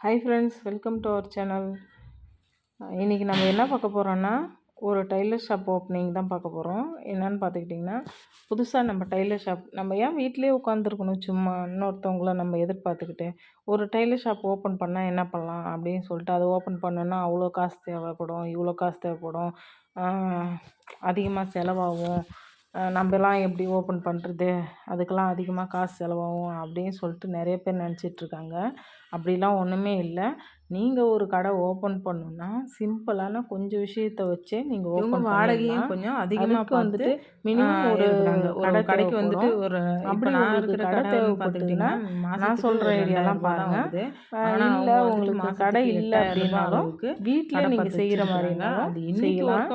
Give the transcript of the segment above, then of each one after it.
Hi friends welcome to our channel இன்றைக்கி நம்ம என்ன பார்க்க போகிறோன்னா ஒரு டைலர் ஷாப் ஓப்பனிங் தான் பார்க்க போகிறோம் என்னன்னு பார்த்துக்கிட்டிங்கன்னா புதுசாக நம்ம டைலர் ஷாப் நம்ம ஏன் வீட்டிலே உட்காந்துருக்கணும் சும்மா இன்னொருத்தவங்கள நம்ம எதிர்பார்த்துக்கிட்டு ஒரு டைலர் ஷாப் ஓப்பன் பண்ணால் என்ன பண்ணலாம் அப்படின்னு சொல்லிட்டு அதை ஓப்பன் பண்ணோன்னா அவ்வளோ காசு தேவைப்படும் இவ்வளோ காசு தேவைப்படும். அதிகமாக செலவாகும். நம்மலாம் எப்படி ஓப்பன் பண்ணுறது அதுக்கெல்லாம் அதிகமாக காசு செலவாகும் அப்படின்னு சொல்லிட்டு நிறைய பேர் நினச்சிட்டு இருக்காங்க. அப்படிலாம் ஒன்றுமே இல்லை. நீங்கள் ஒரு கடை ஓப்பன் பண்ணணுன்னா சிம்பிளான கொஞ்சம் விஷயத்த வச்சே நீங்கள் ஓப்பன் வாடகையும் கொஞ்சம் அதிகமாக வந்துட்டு மினிமம் ஒரு ஒரு கடை கடைக்கு வந்துட்டு. ஒரு அப்படி நான் உங்களுக்கு இருக்கிற கடை பார்த்துக்கிட்டிங்கன்னா நான் சொல்ற ஐடியாலாம் பாருங்க இல்லை உங்களுக்கு கடை இல்லை அப்படின்னாலும் வீட்டில் நீங்கள் செய்கிற மாதிரி வச்சிருக்காங்க. அது செய்யலாம்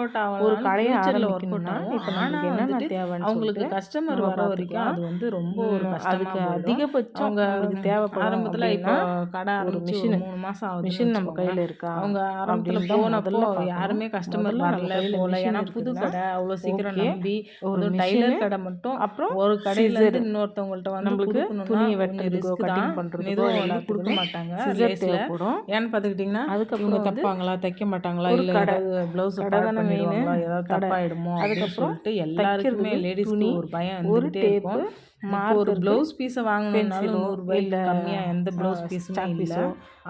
ஒரு கடையை ஆரம்பிக்கணும்னா இப்போ என்னென்ன வந்துட்டு தேவைன்னு அவங்களுக்கு சொல்லிட்டு கஸ்டமர் வர வரைக்கும். அது வந்து ரொம்ப ஒரு அதுக்கு. அதிகபட்சம் அவங்க உங்களுக்கு தேவைப்படும் ஆரம்பத்துல இப்போ கடை ஒரு மிஷின் மூணு மாசம் ஆகுது மிஷின் நம்ம கையில் இருக்கா அவங்க ஆரம்பத்துல போனப்போ. யாருமே கஸ்டமர் வரல machine ஏன்னா புது கடை அவ்வளோ சீக்கிரம். நம்பி ஒரு டைலர் கடை மட்டும் அப்புறம் ஒரு கடையில. இருந்து இன்னொருத்தவங்கள்ட்ட வந்து நம்மளுக்கு துணியை வெட்டுறதுக்கோ, மெதுவா வந்து எல்லாத்துக்குமே கொடுக்க மாட்டாங்க. தேவைப்படும். ஏன்னு பார்த்துக்கிட்டிங்கன்னா அதுக்கப்புறம் தப்பாங்களா தைக்க மாட்டாங்களா இல்ல பிளவுஸ் கடை. ஏதாவது. தப்பாயிடுமோ அதுக்கப்புறம் எல்லாருக்குமே துணி, ஒரு பயம் ஒரு டேப்பு ஒரு பிளவுஸ் பீஸை வாங்கணும்னாலும் பென்சிலோ நூறு ரூபாய்க்கு இல்லை கம்மியா எந்த பிளவுஸ் பீஸுமே இல்லை.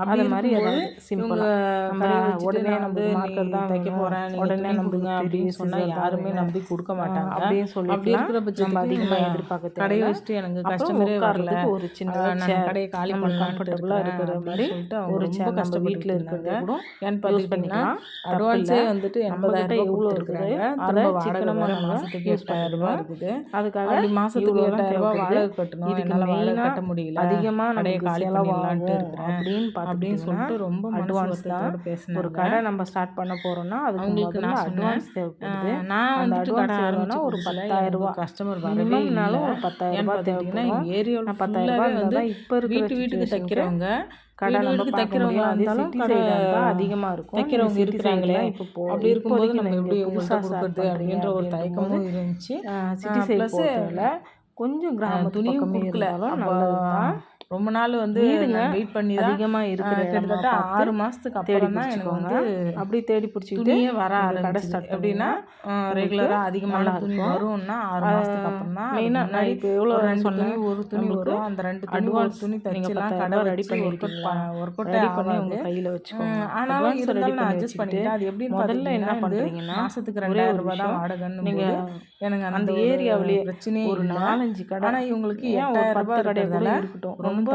அது மாதிரி இருக்கும்போது ஏதாவது இவங்க சிம்பிளா நம்ம கடையை வச்சுட்டு உடனே நம்ம வந்து மார்க்கர் தான் போறேன் நீங்க உடனே கொடுங்க அப்படின்னு சொன்னா தான் யாருமே. நம்பி கொடுக்க மாட்டாங்க. அப்படின்னு சொல்லிட்டு அப்படி இருக்கிற பட்சத்துக்கு அதிகமாக எதிர்பார்க்க கடையை. வச்சுட்டு எனக்கு கஸ்டமரே வரல. ஒரு சின்ன கடையை காலி பண்ணலான்ட்டு comfortable-ஆ இருக்கிற மாதிரி ஒரு நம்ம கஷ்டப்பட்டு வீட்டில் ஏன்னு யூஸ் பார்த்துக்கிட்டிங்கன்னா பண்ணிக்கலாம். அட்வான்ஸே. வந்துட்டு எண்பதாயிரம் எவ்வளோ இருக்குது? அதை சிக்கனமாக யூஸ் எட்டாயிரம் ரூபாய் இருக்குது. அதுக்காக இவ்வளோலாம் எட்டாயிரம் தேவைப்படுது. வாடகை கட்டணும். இதுக்கு வாடகை கட்ட முடியல. அதிகமாக நமக்கு காலி பண்ணிடலான்ட்டு இருக்கிறேன். அப்படின்னு அப்படின்னு சொல்லிட்டு ரொம்ப அட்வான்ஸ் தான் வருத்தத்தோட ஒரு கடை நம்ம ஸ்டார்ட் பண்ண போறோம்னா அதுக்கு அவங்களுக்கு முதல்ல நான் அட்வான்ஸ் தேவைப்படுது. நான் அந்த ஆரம்பிச்சு எவ்வளோனா ஒரு பத்தாயிரம் ரூபாய். கஸ்டமர் வரவே மினிமம்னாலும் இல்லை. ஒரு பத்தாயிரம் பார்த்துக்கிட்டிங்கன்னா தேவைப்படும். ஏரியாவில் பத்தாயிரம் ரூபாய் வந்து இப்போ வீட்டு வீட்டுக்கு தைக்கிறவங்க கடை நம்ம தைக்கிறவங்க அதே இருந்தாலும் கடை அதிகமாக இருக்கும். தைக்கிறவங்க இருக்கிறாங்களே இப்போ அப்படி இருக்கும்போது நம்ம எப்படி புதுசாக கொடுக்குறது அப்படின்ற ஒரு தயக்கமும் இருந்துச்சு. சிட்டி சைடு கொஞ்சம் கிராமத்து துணியும் கொடுக்கல. ரொம்ப நாள் வந்து வெயிட் பண்ணி அதிகமாக இருக்கிற கிட்டத்தட்ட ஆறு மாசத்துக்கு தேடி அப்புறம் தான் எனக்கு வந்து அப்படி தேடி பிடிச்சிக்கிட்டு வர இந்த கடை ஆரம்பிச்சது. ஸ்டார்ட் எப்படின்னா ரெகுலரா அதிகமான துணி. வரும்னா ஆறு மாசத்துக்கு அப்புறம் தான் மெயினாக நான் இப்போ எவ்வளோ ரெண்டு துணி ஒரு துணி வரும். அந்த ரெண்டு துணி ஒரு துணி தைச்சலாம் கடை ரெடி பண்ணி ஒர்க் அவுட் ரெடி பண்ணி உங்கள் கையில் வச்சுக்கோங்க. ஆனாலும் இருந்தாலும் நான் அட்ஜஸ்ட் பண்ணிக்கிட்டேன். அது எப்படின்னு முதல்ல என்ன பண்ணுறீங்கன்னா மாசத்துக்கு ஒரே ரெண்டாயிரம் ரூபாய் தான் வாடகைன்னு நீங்கள் எனக்கு அந்த ஏரியாவிலேயே பிரச்சனையே ஒரு நாலஞ்சு கடை ஆனா இவங்களுக்கு ஏன் எட்டாயிரம் ரூபாய் கடை கூட இருக்கிறதால இருக்கட்டும். ரொம்ப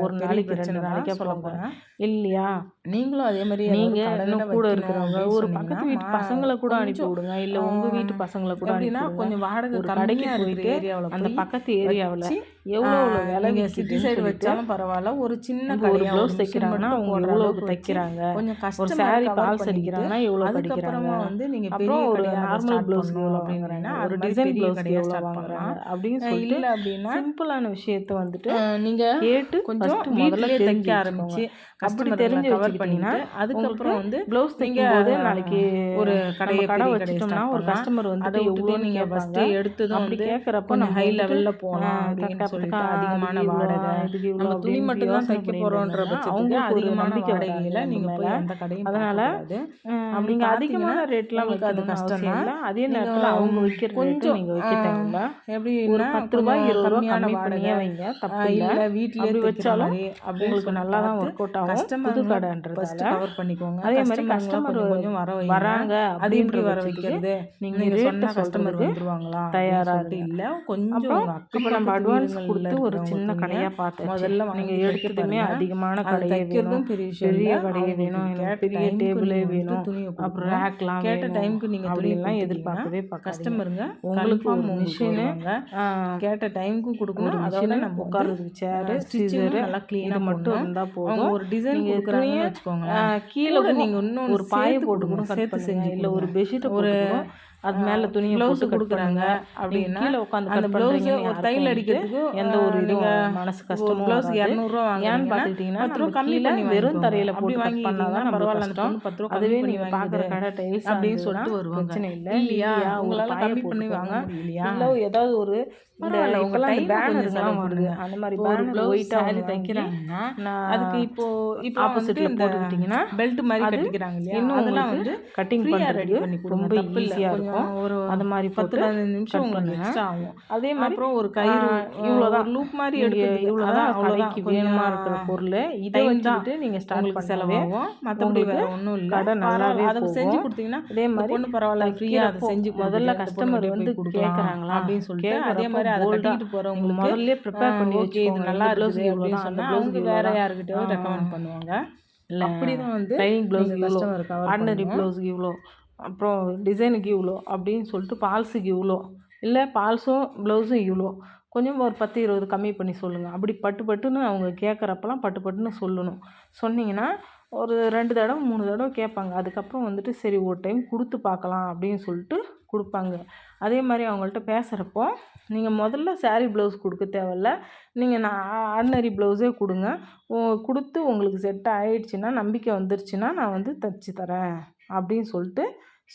ஒரு நாளைக்கு பிரச்சனை சொல்ல போறேன். இல்லையா? நீங்களும் அதே மாதிரி நீங்க கடை இன்னும் இருக்கிறவங்க ஒரு பக்கத்து வீட்டு பசங்களை கூட அனுப்பி விடுங்க இல்ல உங்க வீட்டு பசங்களை கூட அனுப்பி எப்படின்னா விடுங்க கொஞ்சம் வாடகை கடைக்கு போயிட்டு அந்த பக்கத்து ஏரியாவில் எவ்வளோ எவ்வளோ விலை சிட்டி சைடு வச்சாலும் பரவாயில்ல. ஒரு சின்ன ஒரு ப்ளவுஸ் தைக்கிறாங்கன்னா அவங்க எவ்வளோ தைக்கிறாங்க? கொஞ்சம் saree கவர் பால்ஸ் அடிக்கிறாங்கன்னா எவ்வளோ அதுக்கப்புறமா வந்து நீங்க பெரிய ஒரு நார்மல் எவ்வளோ அப்படிங்கிறீங்கன்னா வாங்குறாங்க? ஒரு அது டிசைன் கடையா எவ்வளோ வாங்குறாங்க? அப்படின்னு சொல்லிட்டு இல்ல அப்படின்னா சிம்பிளான விஷயத்த வந்துட்டு அஹ் நீங்க கேட்டு கொஞ்சம் முதல்ல தைக்க ஆரம்பிச்சு அப்படி தெரிஞ்சு கவர் பண்ணிட்டு அதுக்கப்புறம் வந்து ப்ளவுஸ் நீங்க தைக்கும் போது நாளைக்கு ஒரு கடையை கடை வச்சிட்டோம்னா ஒரு. கஸ்டமர் அதை வந்துட்டு விட்டுட்டு எவ்வளோன்னு நீங்க கேட்பாங்க. ஃபர்ஸ்ட் எடுத்ததும் அப்படி வந்து கேட்குறப்ப நம்ம ஹை லெவல்ல போலாம் ஆ, அப்படின்னு சொல்லிட்டு அதிகமான வாடகை. நம்ம துணி மட்டும் தான் தைக்க பண்ணிட்டு பட்சத்துக்கு அதிகமான வாடகையில நீங்க போய். அந்த கடையும் அதனால, அப்படி நீங்க அதிகமான ரேட்லாம் உங்களுக்கு அது கஷ்டம் தான். அதே நீங்க நேரத்தில் அவங்க ரேட்டு கொஞ்சம், வைக்க ஆ, தேவையில்ல ஒரு எப்படின்னா பத்து ரூபாய் இருபது ரூபா கம்மியான கம்மி பண்ணியே வைங்க தப்பு இல்லை அப்படி தைக்கிற வச்சாலும் அப்படின்னு உங்களுக்கு நல்லா தான் ஒர்க் அவுட் ஆகும். first கடைன்றதால கவர் பண்ணிக்கோங்க. அதே மாதிரி கஸ்டமர் கஸ்டமர் கொஞ்சம் வர வராங்க அது எப்படி வர வைக்கிறது? நீங்க நீங்க சொன்னா கஸ்டமர் வந்துருவாங்களா? தயாரா அப்படின்னு சொல்லிட்டு இருங்க. இல்ல கொஞ்சம் அப்புறம் நம்ம அட்வான்ஸ் கொடுத்து ஒரு சின்ன கடையாக பார்த்தாச்சு. முதல்ல நீங்கள் பாருங்க. அதிகமான அது கடையே வேணும். தைக்கிறதும் பெரிய. கடையே வேணும். பெரிய டைம்க்கு டேபிளே வேணும். துணியை அப்புறம். ரேக்லாம் கேட்ட டைம்க்கு நீங்க துணியை அப்படின்லாம் கொடுத்தீங்கன்னா எதிர்பார்க்கவே கஸ்டமருங்க உங்களுக்கு மிஷினு கேட்ட டைம்க்கும் ஒரு கொடுக்கணும் அதோட மிஷினு நம்ம உட்கார்றதுக்கு சேரு ஸ்டிச்சிங் சீசரு நல்லா க்ளீனாக மட்டும் இருந்தால் போதும். ஒரு டிசைன் கொடுக்குறாங்கன்னு துணியை, வச்சுக்கோங்களேன். கீழே கூட கூட நீங்க இன்னொன்று ஒரு பாயை போட்டு கூட கட் சேர்த்து செஞ்சு இல்லை ஒரு பெட்ஷீட்டை ஒரு அது மேலே துணியை போட்டு கொடுக்குறாங்க. அப்படின்னா கீழே உட்காந்து அந்த பண்றீங்கன்னு ஒரு தையல் அடிக்கிறதுக்கு எந்த ஒரு இதுவும் மனசு ஒரு blouse வராது. இரநூறுவா ஏன்னு பார்த்துக்கிட்டிங்கன்னா பத்து ரூபா கம்மி பண்ணி வெறும். தரையில போட்டு cut பண்ணாதான் பரவாயில்ல, கஷ்டம். பத்து ரூபா அதுவே நீங்க பார்க்குற கடை டைல்ஸ் அப்படின்னு சொல்லிட்டு வருவாங்க. பிரச்சனை இல்லை. இல்லையா? இல்லையா? உங்களால உங்களால கம்மி கம்மி பண்ணி பண்ணி வாங்க. வாங்க முடியலையா? இல்லை ஏதாவது ஒரு பரவாயில்ல, வருது. அந்த மாதிரி ஒரு பேனர் வாங்கி தைக்கிறாங்கன்னா அதுக்கு இப்போ இப்போ opposite ல வந்துட்டு இந்த போட்டுக்கிட்டிங்கன்னா பெல்ட் மாதிரி கட்டிக்கிறாங்க இல்லையா? இன்னும் அதெல்லாம் வந்து cutting ஃப்ரீயா ரெடி பண்றதுக்கு பண்ணி கொடுங்க. ரொம்ப ஈஸியாக கொஞ்சம் இருக்கும். ஒரு அது மாதிரி பத்து பதினஞ்சு நிமிஷம் உங்களுக்கு. எக்ஸ்ட்ரா ஆகும். அதே மாதிரி அப்புறம் ஒரு கயிறு இவ்வளோதான் லூப் மாதிரி எடுக்கிறது இவ்வளோதான் கடைக்கு வேணுமா இருக்கிற பொருள் இதை வச்சுக்கிட்டு நீங்கள் ஸ்டார்ட் செலவாகும். மற்றபடி வேற ஒன்றும் இல்லை. கடை நல்லாவே அதை செஞ்சு. கொடுத்தீங்கன்னா அதே மாதிரி பொண்ணு பரவாயில்ல ஃப்ரீயாக அதை செஞ்சு முதல்ல போய் வந்து கொடுக்கலாம் கேக்குறாங்களா? அப்படின்னு சொல்லிட்டு அதே மாதிரி அதை கட்டிக்கிட்டு போகிறவங்களுக்கு முதல்ல ப்ரிப்பேர் பண்ணி ஓகே இது நல்லா இருக்குது அப்படின்னு தான் அந்த சொன்னா ப்ளவுஸ் அவங்க வேற யாருக்கிட்டயோ ரெக்கமெண்ட் பண்ணுவாங்க. இல்லை அப்படிதான் வந்து லைனிங் ப்ளவுஸ் cover ஆர்டினரி. ப்ளவுஸுக்கு இவ்வளோ. அப்புறம் டிசைனுக்கு இவ்வளோ அப்படின்னு சொல்லிட்டு பால்ஸுக்கு இவ்வளோ. இல்லை பால்ஸும் ப்ளவுஸும் இவ்வளோ. கொஞ்சம் ஒரு பத்து இருபது கம்மி பண்ணி சொல்லுங்கள் அப்படி பட்டு பட்டுன்னு அவங்க கேட்குறப்பெல்லாம் பட்டு பட்டுன்னு சொல்லணும். சொன்னிங்கன்னா ஒரு ரெண்டு தடவை மூணு தடவை கேட்பாங்க. அதுக்கப்புறம் வந்துட்டு சரி ஒரு டைம் கொடுத்து பார்க்கலாம் அப்படின்னு சொல்லிட்டு கொடுப்பாங்க. அதே மாதிரி அவங்கள்ட்ட பேசுகிறப்போ நீங்கள் முதல்ல சாரீ ப்ளவுஸ் கொடுக்க தேவையில்ல. நீங்கள் நான் ஆர்டினரி ப்ளவுஸே கொடுங்க. கொடுத்து உங்களுக்கு செட் ஆகிடுச்சின்னா நம்பிக்கை வந்துருச்சுன்னா நான் வந்து தச்சு தரேன். அப்படின்னு சொல்லிட்டு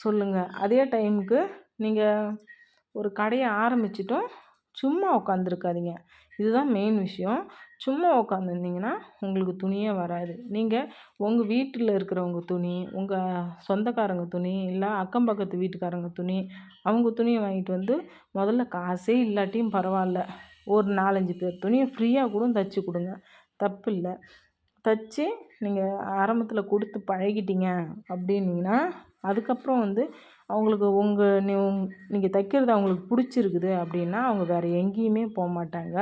சொல்லுங்கள் அதே டைமுக்கு நீங்கள் ஒரு கடையை ஆரம்பிச்சிட்டும் சும்மா உட்காந்துருக்காதீங்க இதுதான் மெயின் விஷயம். சும்மா உட்காந்துருந்தீங்கன்னா உங்களுக்கு துணியே வராது. நீங்கள் உங்கள் வீட்டில் இருக்கிறவங்க துணி உங்கள் சொந்தக்காரங்க துணி இல்லை அக்கம் பக்கத்து வீட்டுக்காரங்க துணி அவங்க துணியை வாங்கிட்டு வந்து முதல்ல காசே இல்லாட்டியும் பரவாயில்ல. ஒரு நாலஞ்சு பேர் துணியை ஃப்ரீயாக கூட தச்சு கொடுங்க. தப்பு இல்லை தச்சு நீங்கள் ஆரம்பத்தில் கொடுத்து பழகிட்டீங்க அப்படின்னீங்கன்னா அதுக்கப்புறம் வந்து அவங்களுக்கு உங்கள் நீ நீங்கள் தைக்கிறது அவங்களுக்கு பிடிச்சிருக்குது அப்படின்னா அவங்க வேறு எங்கேயுமே போக மாட்டாங்க.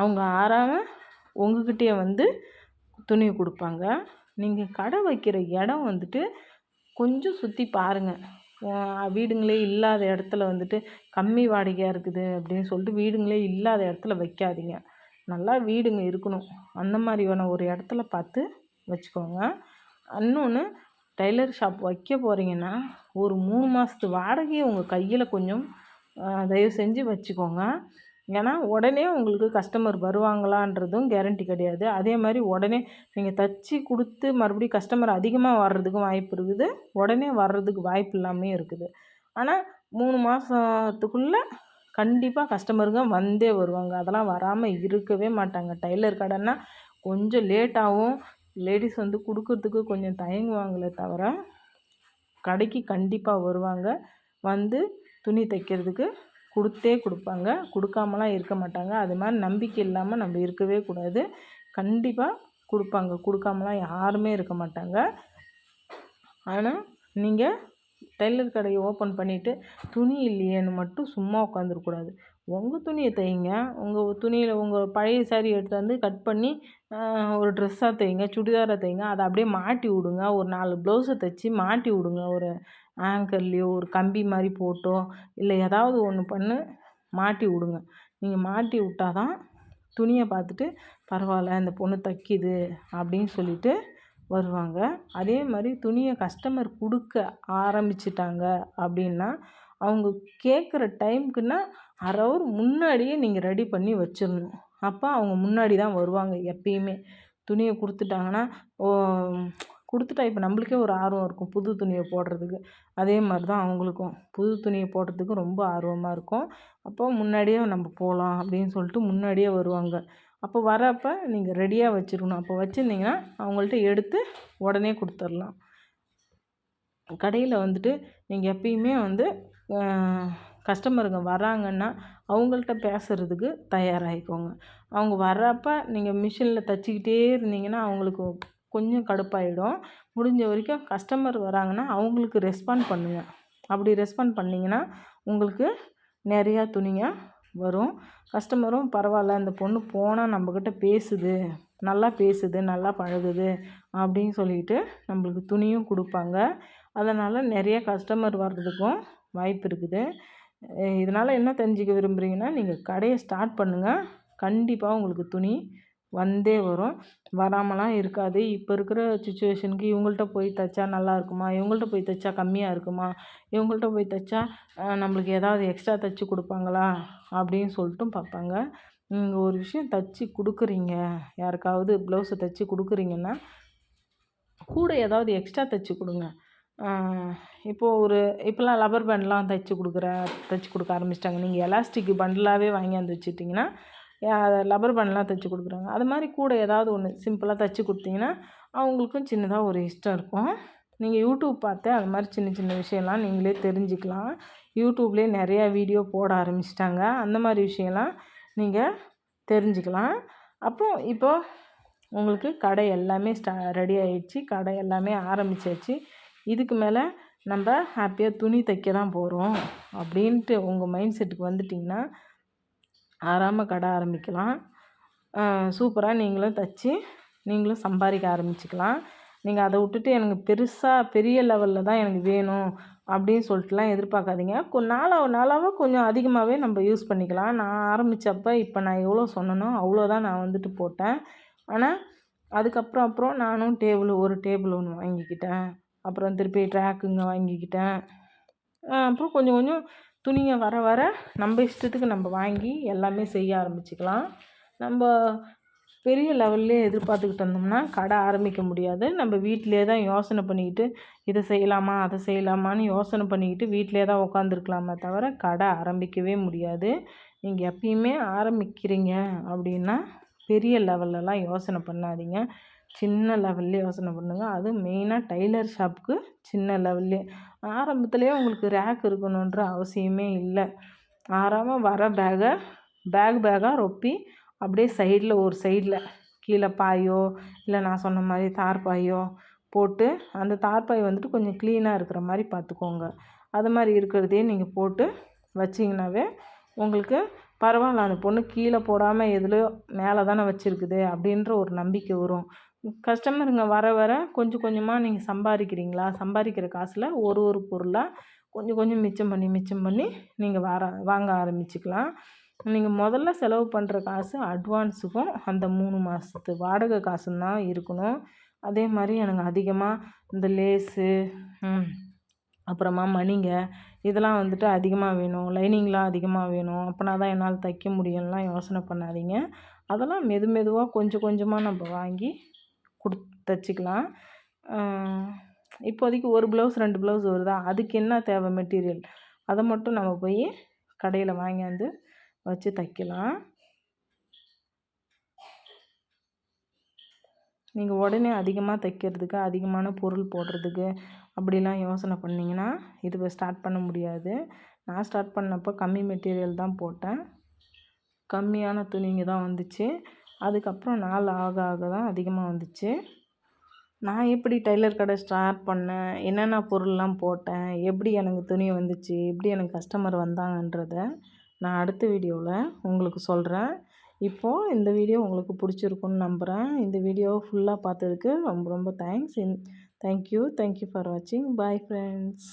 அவங்க ஆறாமல் உங்ககிட்டயே வந்து துணி கொடுப்பாங்க. நீங்கள் கடை வைக்கிற இடம் வந்துட்டு கொஞ்சம் சுற்றி பாருங்கள் வீடுங்களே இல்லாத இடத்துல வந்துட்டு கம்மி வாடகையாக இருக்குது அப்படின்னு சொல்லிட்டு வீடுங்களே இல்லாத இடத்துல வைக்காதீங்க. நல்லா வீடுங்க இருக்கணும். அந்த மாதிரியான ஒரு இடத்துல பார்த்து வச்சுக்கோங்க. இன்னொன்று டைலர் ஷாப் வைக்க போகிறீங்கன்னா ஒரு மூணு மாதத்து வாடகையை உங்கள் கையில் கொஞ்சம் தயவு செஞ்சு வச்சுக்கோங்க. ஏன்னா உடனே உங்களுக்கு கஸ்டமர் வருவாங்களான்றதும் கேரண்டி கிடையாது. அதே மாதிரி உடனே நீங்கள் தச்சு கொடுத்து மறுபடியும் கஸ்டமர் அதிகமாக வர்றதுக்கும் வாய்ப்பு இருக்குது. உடனே வர்றதுக்கு வாய்ப்பு இல்லாமையும் இருக்குது. ஆனால் மூணு மாதத்துக்குள்ளே கண்டிப்பாக கஸ்டமருங்க வந்தே வருவாங்க. அதெல்லாம் வராமல் இருக்கவே மாட்டாங்க. டைலர் கடைன்னா கொஞ்சம் லேட்டாகவும் லேடிஸ் வந்து கொடுக்கறதுக்கு கொஞ்சம் தயங்குவாங்களே தவிர கடைக்கு கண்டிப்பாக வருவாங்க. வந்து துணி தைக்கிறதுக்கு கொடுத்தே கொடுப்பாங்க. கொடுக்காமலாம் இருக்க மாட்டாங்க. அது மாதிரி நம்பிக்கை இல்லாமல் நம்ம இருக்கவே கூடாது. கண்டிப்பாக கொடுப்பாங்க. கொடுக்காமலாம் யாருமே இருக்க மாட்டாங்க. ஆனால் நீங்கள் டெய்லர் கடையை ஓப்பன் பண்ணிவிட்டு துணி இல்லையேன்னு மட்டும் சும்மா உட்காந்துருக்கூடாது உங்கள் துணியை தைங்க. உங்கள் துணியில் உங்கள் பழைய saree எடுத்து வந்து கட் பண்ணி ஒரு ட்ரெஸ்ஸாக தைங்க சுடிதாரை தைங்க அதை அப்படியே மாட்டி விடுங்க. ஒரு நாலு ப்ளவுஸை தைச்சி மாட்டி விடுங்க. ஒரு ஆங்கர்லேயோ ஒரு கம்பி மாதிரி போட்டோ இல்லை ஏதாவது ஒன்று பண்ணு மாட்டி விடுங்க. நீங்கள் மாட்டி விட்டால் தான் துணியை பார்த்துட்டு பரவாயில்ல இந்த பொண்ணு தைக்கிது அப்படின்னு சொல்லிட்டு வருவாங்க. அதே மாதிரி துணியை கஸ்டமர் கொடுக்க ஆரம்பிச்சிட்டாங்க அப்படின்னா அவங்க கேட்குற டைமுக்குன்னா அரை ஹவர் முன்னாடியே நீங்கள் ரெடி பண்ணி வச்சிடணும் அப்போ அவங்க முன்னாடி தான் வருவாங்க எப்பயுமே. துணியை கொடுத்துட்டாங்கன்னா ஓ கொடுத்துட்டா இப்போ நம்மளுக்கே ஒரு ஆர்வம் இருக்கும் புது துணியை போடுறதுக்கு. அதே மாதிரி தான் அவங்களுக்கும். புது துணியை போடுறதுக்கு ரொம்ப ஆர்வமாக இருக்கும். அப்போ முன்னாடியே நம்ம போகலாம் அப்படின்னு சொல்லிட்டு முன்னாடியே வருவாங்க. அப்போ வரப்போ நீங்கள் ரெடியாக வச்சுருக்கணும். அப்போ வச்சுருந்தீங்கன்னா அவங்கள்ட்ட எடுத்து உடனே கொடுத்துர்லாம். கடையில் வந்துட்டு நீங்கள் எப்பயுமே வந்து கஸ்டமருங்க வராங்கன்னா அவங்கள்ட்ட பேசுகிறதுக்கு தயாராகிக்கோங்க. அவங்க வர்றப்ப நீங்கள் மிஷினில் தைச்சிக்கிட்டே இருந்தீங்கன்னா அவங்களுக்கு கொஞ்சம் கடுப்பாயிடும். முடிஞ்ச வரைக்கும் கஸ்டமர் வராங்கன்னா அவங்களுக்கு ரெஸ்பாண்ட் பண்ணுங்கள் அப்படி ரெஸ்பாண்ட் பண்ணிங்கன்னா உங்களுக்கு நிறையா துணிங்க வரும். கஸ்டமரும் பரவாயில்ல இந்த பொண்ணு போனால் நம்மக்கிட்ட பேசுது நல்லா பேசுது நல்லா பழகுது அப்படின்னு சொல்லிட்டு நம்மளுக்கு துணியும் கொடுப்பாங்க. அதனால் நிறைய கஸ்டமர் வர்றதுக்கும் வாய்ப்பு இருக்குது. இதனால் என்ன தெரிஞ்சுக்க விரும்புகிறீங்கன்னா நீங்கள் கடையை ஸ்டார்ட் பண்ணுங்கள் கண்டிப்பாக உங்களுக்கு துணி வந்தே வரும். வராமலாம் இருக்காது. இப்போ இருக்கிற சுச்சுவேஷனுக்கு இவங்கள்ட்ட போய் தைச்சா நல்லா இருக்குமா? இவங்கள்ட்ட போய் தைச்சா கம்மியாக இருக்குமா? இவங்கள்ட்ட போய் தைச்சா நம்மளுக்கு ஏதாவது எக்ஸ்ட்ரா தைச்சி கொடுப்பாங்களா? அப்படின்னு சொல்லிட்டும் பார்ப்பாங்க. நீங்கள் ஒரு விஷயம் தைச்சி கொடுக்குறீங்க. யாருக்காவது ப்ளவுஸை தைச்சி கொடுக்குறீங்கன்னா கூட ஏதாவது எக்ஸ்ட்ரா தைச்சி கொடுங்க. இப்போது ஒரு இப்போலாம் லப்பர் பேண்ட்லாம் தைச்சி கொடுக்குற தைச்சி கொடுக்க ஆரம்பிச்சிட்டாங்க. நீங்கள் எலாஸ்டிக் பண்டலாகவே வாங்கியாந்து வச்சுட்டிங்கன்னா லப்பர் பேண்ட்லாம் தைச்சி கொடுக்குறாங்க. அது மாதிரி கூட ஏதாவது ஒன்று சிம்பிளாக தைச்சி கொடுத்தீங்கன்னா அவங்களுக்கும் சின்னதாக ஒரு இஷ்டம் இருக்கும். நீங்கள் யூடியூப் பார்த்து அது மாதிரி சின்ன சின்ன விஷயம்லாம் நீங்களே தெரிஞ்சுக்கலாம். யூடியூப்லேயே நிறையா வீடியோ போட ஆரம்பிச்சிட்டாங்க. அந்த மாதிரி விஷயம்லாம் நீங்கள் தெரிஞ்சுக்கலாம். அப்புறம் இப்போ உங்களுக்கு கடை எல்லாமே ஸ்டா ரெடி ஆகிடுச்சி கடை எல்லாமே ஆரம்பிச்சாச்சு. இதுக்கு மேலே நம்ம ஹாப்பியாக துணி தைக்க தான் போகிறோம் அப்படின்ட்டு உங்கள் மைண்ட் செட்டுக்கு வந்துட்டிங்கன்னா ஆறாமல் கடை ஆரம்பிக்கலாம். சூப்பராக நீங்களும் தைச்சி நீங்களும் சம்பாதிக்க ஆரம்பிச்சுக்கலாம். நீங்கள் அதை விட்டுட்டு எனக்கு பெருசாக பெரிய லெவலில் தான் எனக்கு வேணும் அப்படின்னு சொல்லிட்டுலாம் எதிர்பார்க்காதீங்க. கொ நாளாக நாளாக கொஞ்சம் அதிகமாகவே நம்ம யூஸ் பண்ணிக்கலாம். நான் ஆரம்பித்தப்ப இப்போ நான் எவ்வளோ சொன்னனோ அவ்வளோதான் நான் வந்துட்டு போட்டேன். ஆனால் அதுக்கப்புறம் அப்புறம் நானும் டேபிள் ஒரு டேபிள் ஒன்று வாங்கிக்கிட்டேன். அப்புறம் திருப்பி ட்ராக்குங்க வாங்கிக்கிட்டேன். அப்புறம் கொஞ்சம் கொஞ்சம் துணிங்க வர வர நம்ம இஷ்டத்துக்கு நம்ம வாங்கி எல்லாமே செய்ய ஆரம்பிச்சுக்கலாம். நம்ம பெரிய லெவல்லே எதிர்பார்த்துக்கிட்டு இருந்தோம்னா கடை ஆரம்பிக்க முடியாது. நம்ம வீட்டிலே தான் யோசனை பண்ணிக்கிட்டு இதை செய்யலாமா அதை செய்யலாமான்னு யோசனை பண்ணிக்கிட்டு வீட்டிலே தான் உட்காந்துருக்கலாமே தவிர கடை ஆரம்பிக்கவே முடியாது. நீங்கள் எப்பயுமே ஆரம்பிக்கிறீங்க அப்படின்னா பெரிய லெவல்லலாம் யோசனை பண்ணாதீங்க. சின்ன லெவல்லே யோசனை பண்ணுங்கள் அதுவும் மெயினாக டைலர் ஷாப்புக்கு சின்ன லெவல்லே. ஆரம்பத்துலேயே உங்களுக்கு ரேக் இருக்கணுன்ற அவசியமே இல்லை. ஆறாமல் வர பேகை பேக் பேக்காக ரொப்பி அப்படியே சைடில் ஒரு சைடில் கீழே பாயோ இல்லை நான் சொன்ன மாதிரி தார்பாயோ போட்டு அந்த தார்பாய் வந்துட்டு கொஞ்சம் க்ளீனாக இருக்கிற மாதிரி பார்த்துக்கோங்க. அது மாதிரி இருக்கிறதையே நீங்கள் போட்டு வச்சிங்கனாவே உங்களுக்கு பரவாயில்ல. அந்த பொண்ணு கீழே போடாமல் எதுலையோ மேலே தானே வச்சுருக்குது அப்படின்ற ஒரு நம்பிக்கை வரும். கஸ்டமருங்க வர வர கொஞ்சம் கொஞ்சமாக நீங்கள் சம்பாதிக்கிறீங்களா? சம்பாதிக்கிற காசில் ஒரு ஒரு பொருளாக கொஞ்சம் கொஞ்சம் மிச்சம் பண்ணி மிச்சம் பண்ணி நீங்கள் வர வாங்க ஆரம்பிச்சுக்கலாம். நீங்கள் முதல்ல செலவு பண்ணுற காசு அட்வான்ஸுக்கும் அந்த மூணு மாதத்து வாடகை காசும் தான் இருக்கணும். அதே மாதிரி எனக்கு அதிகமாக இந்த லேஸு அப்புறமா மணிங்க இதெல்லாம் வந்துட்டு அதிகமாக வேணும். லைனிங்லாம் அதிகமாக வேணும். அப்போனா தான் என்னால் தைக்க முடியும்லாம் யோசனை பண்ணாதீங்க. அதெல்லாம் மெது மெதுவாக கொஞ்சம் கொஞ்சமாக நம்ம வாங்கி கொடுத்து தைச்சிக்கலாம் இப்போதைக்கு ஒரு ப்ளவுஸ் ரெண்டு ப்ளவுஸ் வருதா? அதுக்கு என்ன தேவை மெட்டீரியல் அதை மட்டும் நம்ம போய் கடையில் வாங்கியாந்து வச்சு தைக்கலாம். நீங்கள் உடனே அதிகமாக தைக்கிறதுக்கு அதிகமான பொருள் போடுறதுக்கு அப்படிலாம் யோசனை பண்ணிங்கன்னா இது ஸ்டார்ட் பண்ண முடியாது. நான் ஸ்டார்ட் பண்ணப்போ கம்மி மெட்டீரியல் தான் போட்டேன். கம்மியான துணிங்க தான் வந்துச்சு. அதுக்கப்புறம் நாள் ஆக ஆக தான் அதிகமாக வந்துச்சு. நான் எப்படி டைலர் கடை ஸ்டார்ட் பண்ணேன்? என்னென்ன பொருள்லாம் போட்டேன்? எப்படி எனக்கு துணி வந்துச்சு? எப்படி எனக்கு கஸ்டமர் வந்தாங்கன்றத நான் அடுத்த வீடியோவில் உங்களுக்கு சொல்கிறேன் இப்போது இந்த வீடியோ உங்களுக்கு பிடிச்சிருக்குன்னு நம்புகிறேன் இந்த வீடியோவை ஃபுல்லாக பார்த்ததுக்கு ரொம்ப ரொம்ப thanks in thank you thank you for வாட்சிங் பாய் ஃப்ரெண்ட்ஸ்